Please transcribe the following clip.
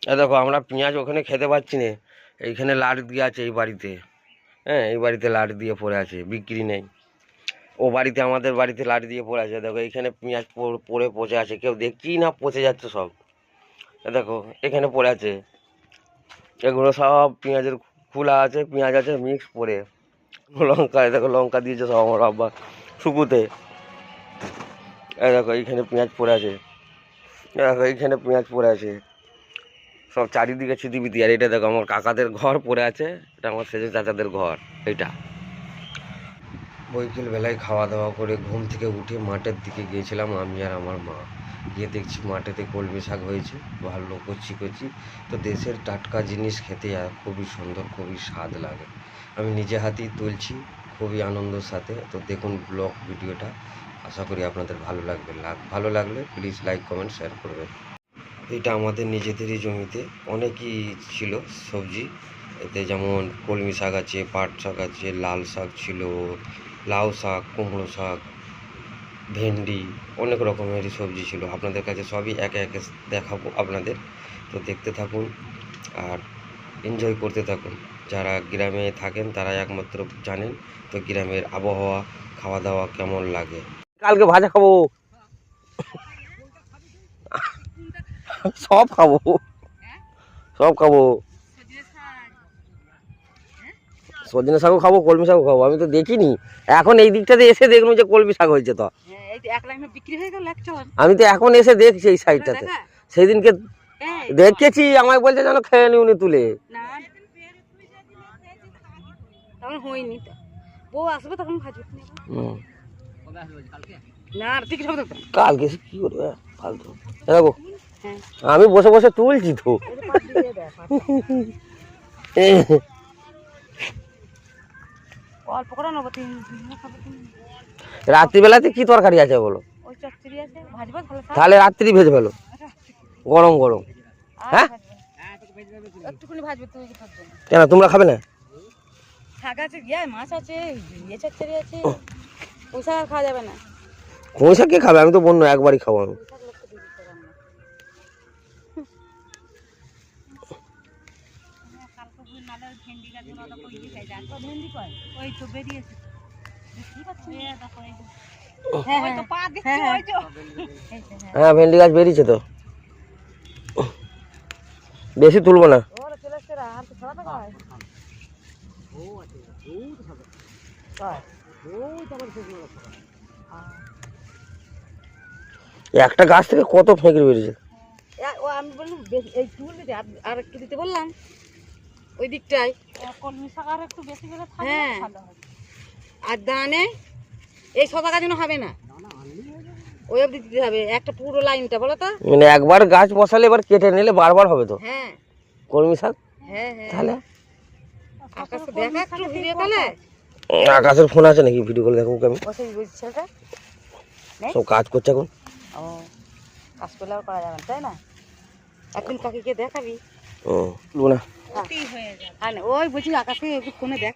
দেখো, আমরা পেঁয়াজ ওখানে খেতে পাচ্ছি না। এইখানে লাট দিয়ে আছে এই বাড়িতে। হ্যাঁ এই বাড়িতে লাট দিয়ে পড়ে আছে, বিক্রি নেই। ও বাড়িতে, আমাদের বাড়িতে লাট দিয়ে পড়ে আছে। দেখো, এইখানে পেঁয়াজ পড়- পচে আছে। কেউ দেখছেই না, পচে যাচ্ছে সব। দেখো, এখানে পড়ে আছে। এগুলো সব পেঁয়াজের খোলা আছে, পেঁয়াজ আছে মিক্স পরে লঙ্কা দেখো, লঙ্কা দিয়েছে সব আমার আব্বা শুকুতে। দেখো, এইখানে পেঁয়াজ পড়ে আছে। দেখো, এইখানে পেঁয়াজ পড়ে আছে। সব চারিদিকে ছিদিবিদি আর এটা দেখো আমার কাকাদের ঘর পড়ে আছে, এটা আমার সেজে চাচাদের ঘর এটা বৈকাল বেলায় খাওয়া দাওয়া করে ঘুম থেকে উঠে মাঠের দিকে গিয়েছিলাম, আমি আর আমার মা। গিয়ে দেখছি মাঠেতে কলমি শাক হয়েছে, ভালো কচি কচি। তো দেশের টাটকা জিনিস খেতে আর খুবই সুন্দর, খুবই স্বাদ লাগে। আমি নিজে হাতেই তুলছি, খুবই আনন্দের সাথে। তো দেখুন ব্লগ ভিডিওটা, আশা করি আপনাদের ভালো লাগবে। লাগ ভালো লাগলে প্লিজ লাইক কমেন্ট শেয়ার করবেন। এটা আমাদের নিজেদেরই জমিতে। অনেকই ছিল সবজি। এতে যেমন কলমি শাক আছে, পাট শাক আছে, লাল শাক ছিল, লাউ শাক, কুমড়ো শাক, ভেন্ডি, অনেক রকমেরই সবজি ছিল। আপনাদের কাছে সবই একে একে দেখাবো আপনাদের। তো দেখতে থাকুন আর এনজয় করতে থাকুন। যারা গ্রামে থাকেন, তারা একমাত্র জানেন তো গ্রামের আবহাওয়া, খাওয়া দাওয়া কেমন লাগে। কালকে ভাজা খাব। সব খাব। সব খাব। সজনে শাকও খাব কলমি শাকও খাব। আমি তো দেখিনি। এখন এই দিকটাতে এসে দেখলাম যে কলমি শাক হয়েছে তো। হ্যাঁ, হয়ে আমি তো এখন এসে দেখছি এই সাইডটাতে। সেদিনকে দেখেছি আমায় বলছে যেন খেয়ে নি উনি তুলে কালকে কি করবে? ফালতু। দেখো। হ্যাঁ আমি বসে বসে তুলছি তো। রাত্রিবেলাতে কি তরকারি আছে বলো? তাহলে রাত্রি ভেজে ফেলো। গরম গরম। হ্যাঁ? কেন তোমরা খাবে না? পয়সা কে খাবে? আমি তো বন্য একবারই খাব আমি। হ্যাঁ, ভেন্ডি গাছ বেরিয়েছে তো। বেশি তুলবো না? একটা গাছ থেকে কত ফেঁকড়ে বেরিয়েছে? আমি বললাম এই চুল আর একটু দিতে বললাম। ওই দিকটায়। কলমি শাক আর একটু বেশি করে হ্যাঁ। আর দানে এই শশা গাছ হবে না? ওই অবধি দিতে হবে একটা পুরো লাইনটা বলো তো। মানে একবার গাছ বসালে এবার কেটে নিলে বারবার হবে তো? হ্যাঁ। কলমি শাক? হ্যাঁ হ্যাঁ। তাহলে? আকাশে দেখা একটু ভিডিও কলে আকাশের ফোন আছে নাকি? ভিডিও কল দেখো আমি? বসে ছেলেটা সব কাজ করছে এখন। ও কাজ করলে আর করা যাবে না তাই না? একদিন কাকিকে দেখাবি। ও। না। হয়ে ওই বলছি আকাশে একটু ফোনে দেখ।